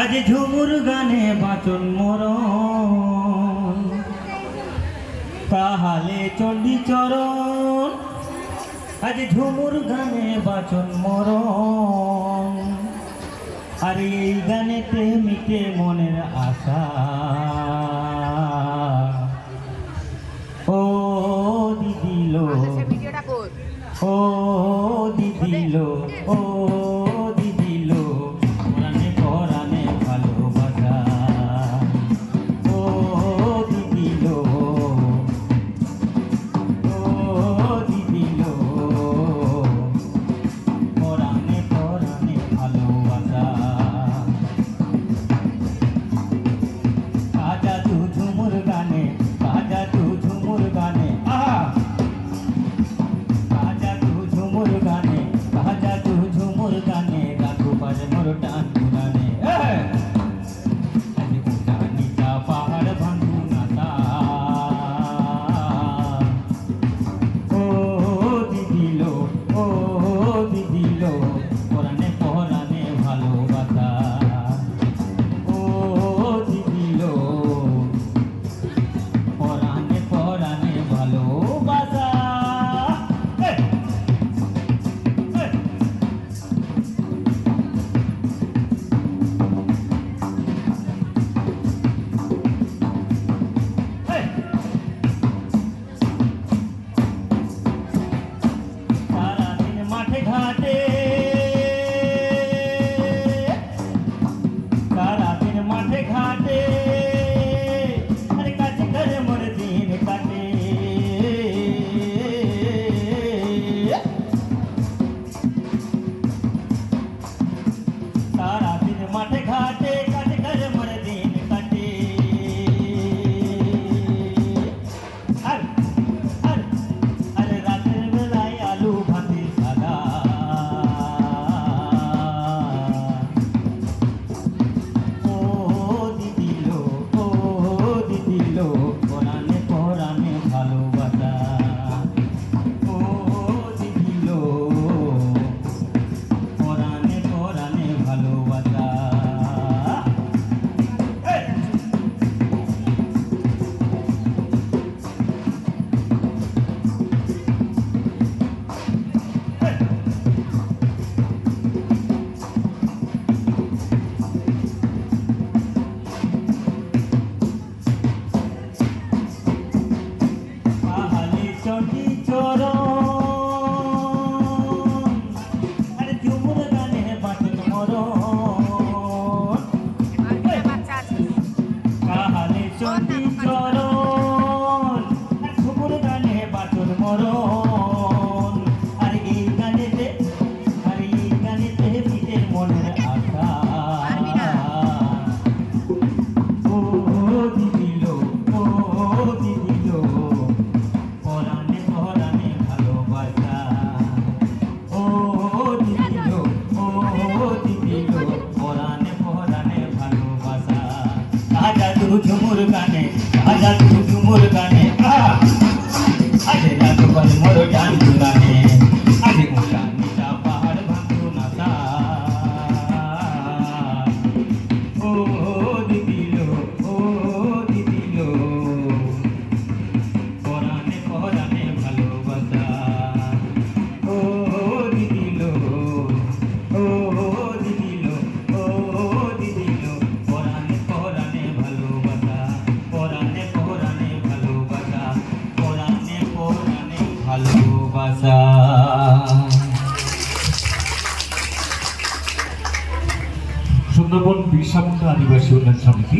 আজ ঝুমুর গানে বাঁচন মর তাহলে চণ্ডী চরণ। আজ ঝুমুর গানে বাঁচন মর আর এই গানেতে মিটে মনের আশা। ও দিদিলো আচ্ছা, ও দিদিলো ও आजा तू झुमुर गाने आजा तू झुमुर गाने आ अरे रात ভাষা সুন্দরবন বিরসা মুন্ডা আদিবাসী উন্নয়ন সমিতি।